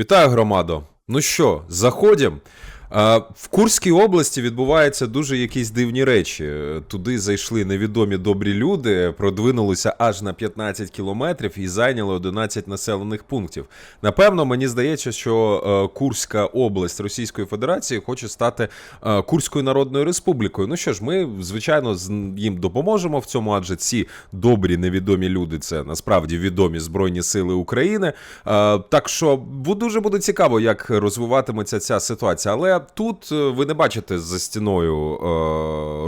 Вітаю, громадо. Ну що, заходимо. В Курській області відбуваються дуже якісь дивні речі. Туди зайшли невідомі добрі люди, продвинулися аж на 15 кілометрів і зайняли 11 населених пунктів. Напевно, мені здається, що е, Курська область Російської Федерації хоче стати е, Курською Народною Республікою. Ну що ж, ми звичайно їм допоможемо в цьому, адже ці добрі невідомі люди це насправді відомі Збройні Сили України. Е, Так що дуже буде цікаво, як розвиватиметься ця ситуація. Але тут е, ви не бачите за стіною е,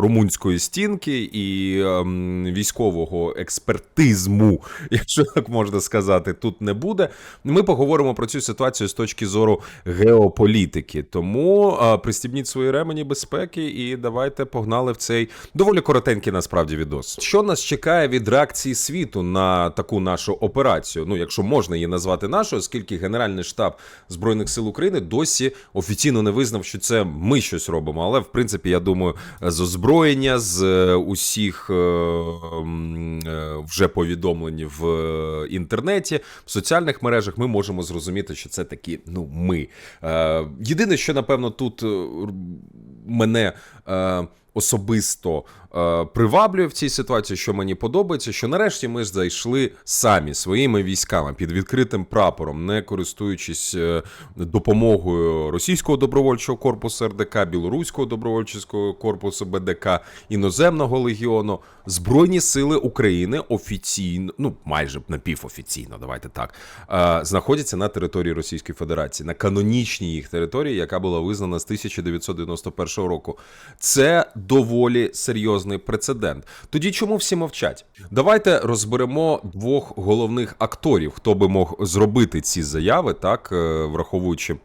румунської стінки і ем, військового експертизму, якщо так можна сказати, тут не буде. Ми поговоримо про цю ситуацію з точки зору геополітики. Тому е, пристібніть свої ремені безпеки і давайте погнали в цей доволі коротенький насправді відос. Що нас чекає від реакції світу на таку нашу операцію? Ну, якщо можна її назвати нашою, оскільки Генеральний штаб Збройних сил України досі офіційно не визнав, що це ми щось робимо. Але в принципі, я думаю, з озброєння, з е, усіх е, е, вже повідомлень в інтернеті, в соціальних мережах, ми можемо зрозуміти, що це такі, ну, ми. Єдине, що напевно тут мене. Особисто е, приваблює в цій ситуації, що мені подобається, що нарешті ми ж зайшли самі своїми військами під відкритим прапором, не користуючись е, допомогою російського добровольчого корпусу РДК, білоруського добровольчого корпусу БДК, іноземного легіону, Збройні сили України офіційно, ну майже напівофіційно, давайте так, е, знаходяться на території Російської Федерації, на канонічній їх території, яка була визнана з 1991 року. Це доволі серйозний прецедент. Тоді чому всі мовчать? Давайте розберемо двох головних акторів, хто би мог зробити ці заяви, так е, враховуючи.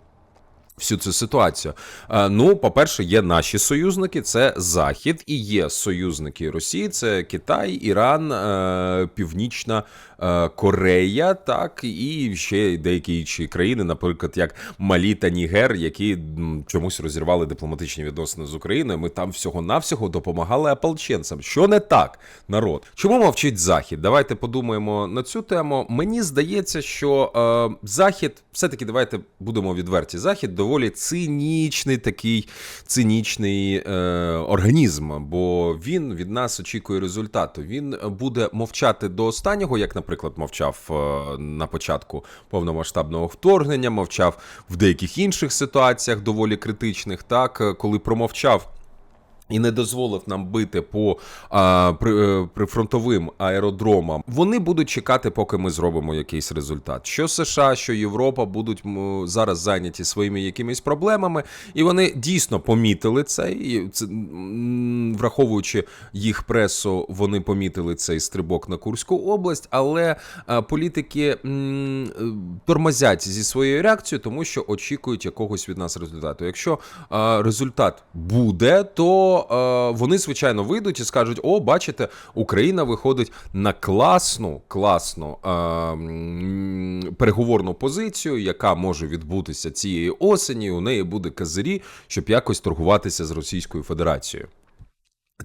Всю цю ситуацію. Е, Ну, по-перше, є наші союзники, це Захід, і є союзники Росії, це Китай, Іран, е, Північна е, Корея, так і ще деякі інші країни, наприклад, як Малі та Нігер, які чомусь розірвали дипломатичні відносини з Україною. Ми там всього-навсього допомагали ополченцям. Що не так, народ? Чому мовчить Захід? Давайте подумаємо на цю тему. Мені здається, що е, Захід, все-таки давайте будемо відверті. Захід доволі цинічний такий цинічний е, організм, бо він від нас очікує результату. Він буде мовчати до останнього, як, наприклад, мовчав е, на початку повномасштабного вторгнення, мовчав в деяких інших ситуаціях, доволі критичних, так е, коли промовчав. І не дозволив нам бити по а, при, е, прифронтовим аеродромам. Вони будуть чекати, поки ми зробимо якийсь результат. Що США, що Європа будуть зараз зайняті своїми якимись проблемами, і вони дійсно помітили це. І це враховуючи їх пресу, вони помітили цей стрибок на Курську область, але а, політики м, е, тормозять зі своєю реакцією, тому що очікують якогось від нас результату. Якщо а, результат буде, то е, вони звичайно вийдуть і скажуть: о, бачите, Україна виходить на класну, класну е, переговорну позицію, яка може відбутися цієї осені. У неї буде казирі, щоб якось торгуватися з Російською Федерацією.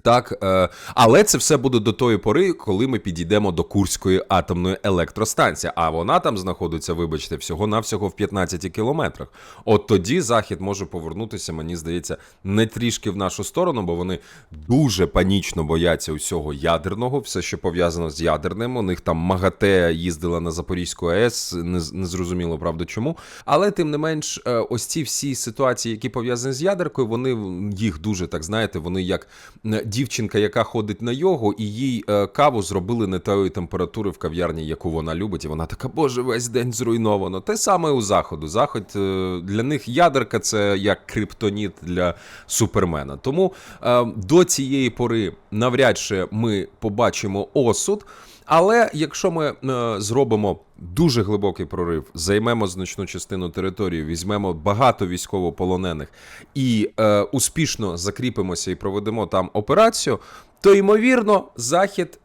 Так, е, але це все буде до тої пори, коли ми підійдемо до Курської атомної електростанції. А вона там знаходиться, вибачте, всього-навсього в 15 кілометрах. От тоді Захід може повернутися, мені здається, не трішки в нашу сторону, бо вони дуже панічно бояться усього ядерного, все, що пов'язано з ядерним. У них там МАГАТЕ їздила на Запорізьку АЕС, не, зрозуміло, правда, чому. Але тим не менш, е, ось ці всі ситуації, які пов'язані з ядеркою, вони їх дуже так знаєте, вони як дівчинка, яка ходить на йогу, і їй е, каву зробили не тої температури в кав'ярні, яку вона любить, і вона така, боже, весь день зруйновано. Те саме у заходу. Заход е, для них ядерка це як криптоніт для супермена. Тому е, до цієї пори навряд чи ми побачимо осуд. Але якщо ми е, зробимо дуже глибокий прорив, займемо значну частину території, візьмемо багато військовополонених і е, успішно закріпимося і проведемо там операцію, то ймовірно Захід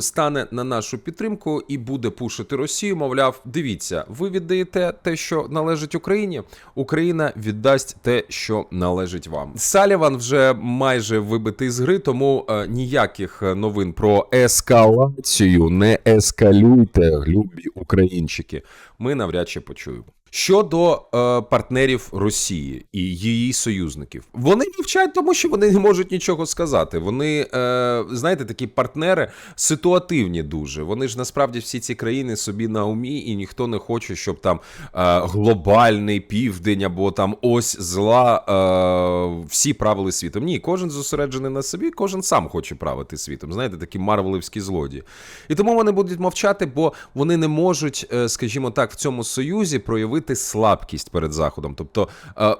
стане на нашу підтримку і буде пушити Росію. Мовляв, дивіться, ви віддаєте те, що належить Україні. Україна віддасть те, що належить вам. Саліван вже майже вибитий з гри, тому е, ніяких е, новин про ескалацію не ескалюйте, любі українчики. ми навряд чи почуємо. Щодо е, партнерів Росії і її союзників, вони мовчать, тому що вони не можуть нічого сказати. Вони, е, знаєте, такі партнери ситуативні дуже. Вони ж насправді всі ці країни собі на умі, і ніхто не хоче, щоб там е, глобальний південь або там ось зла е, всі правили світом. Ні, кожен зосереджений на собі, кожен сам хоче правити світом. Знаєте, такі марвелівські злодії. І тому вони будуть мовчати, бо вони не можуть, е, скажімо так, в цьому союзі проявити слабкість перед заходом. Тобто. е,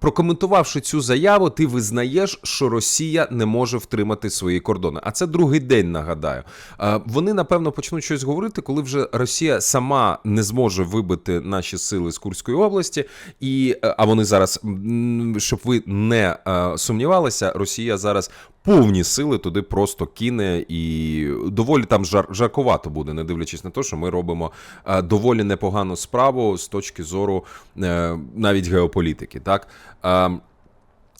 Прокоментувавши цю заяву, ти визнаєш, що Росія не може втримати свої кордони. А це другий день, нагадаю. Е, Вони напевно почнуть щось говорити, коли вже Росія сама не зможе вибити наші сили з Курської області, і е, а вони зараз, щоб ви не сумнівалися, Росія зараз повні сили туди просто кине і доволі там жар, жаркувато буде, не дивлячись на те, що ми робимо е, доволі непогану справу з точки зору е, навіть геополітики. Так.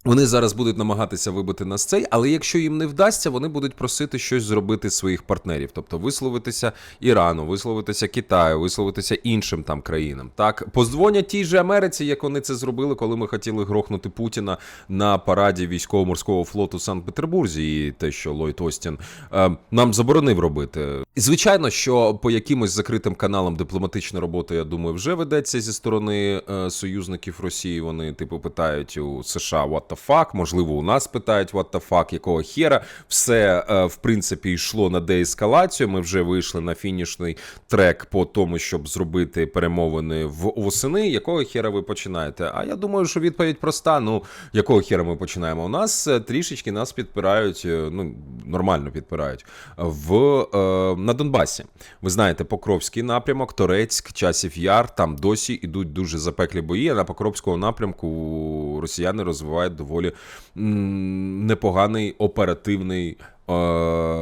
Вони зараз будуть намагатися вибити нас цей, але якщо їм не вдасться, вони будуть просити щось зробити своїх партнерів, тобто висловитися Ірану, висловитися Китаю, висловитися іншим там країнам. Так поздзвонять тій же Америці, як вони це зробили, коли ми хотіли грохнути Путіна на параді військово-морського флоту в Санкт-Петербурзі, і те, що Ллойд Остін е, нам заборонив робити. Звичайно, що по якимось закритим каналам дипломатична робота, я думаю, вже ведеться зі сторони е, союзників Росії. Вони типу питають у США what the fuck, можливо, у нас питають what the fuck, якого хера. Все е, в принципі йшло на деескалацію. Ми вже вийшли на фінішний трек по тому, щоб зробити перемовини в восени. Якого хера ви починаєте? А я думаю, що відповідь проста. Ну якого хера ми починаємо? У нас е, трішечки нас підпирають, е, ну нормально підпирають в е, на Донбасі. Ви знаєте, Покровський напрямок, Торецьк, Часів Яр. Там досі ідуть дуже запеклі бої. А на Покровському напрямку росіяни розвивають доволі непоганий оперативний. Е,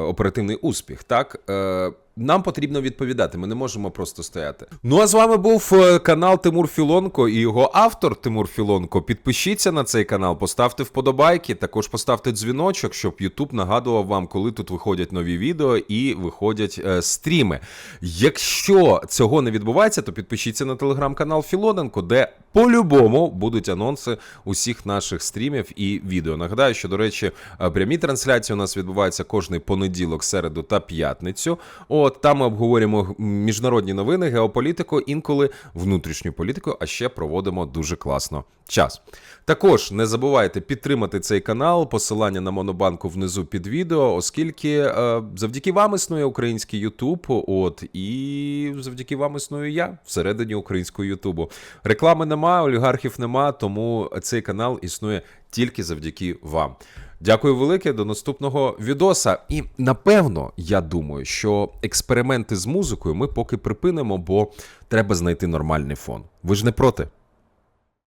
Оперативний успіх, так Е, нам потрібно відповідати. Ми не можемо просто стояти. Ну а з вами був е, канал Тимур Філонко і його автор Тимур Філонко. Підпишіться на цей канал, поставте вподобайки, також поставте дзвіночок, щоб YouTube нагадував вам, коли тут виходять нові відео і виходять е, стріми. Якщо цього не відбувається, то підпишіться на телеграм-канал Філоненко, де по-любому будуть анонси усіх наших стрімів і відео. Нагадаю, що, до речі, е, прямі трансляції у нас відбуваються кожний понеділок, середу та п'ятницю. От там ми обговорюємо міжнародні новини, геополітику, інколи внутрішню політику, а ще проводимо дуже класно час. Також не забувайте підтримати цей канал, посилання на монобанку внизу під відео, оскільки е, завдяки вам існує український Ютуб, от і завдяки вам існую я всередині українського Ютубу. Реклами нема, олігархів нема, тому цей канал існує тільки завдяки вам. Дякую велике, до наступного відоса. І напевно, я думаю, що експерименти з музикою ми поки припинимо, бо треба знайти нормальний фон. Ви ж не проти?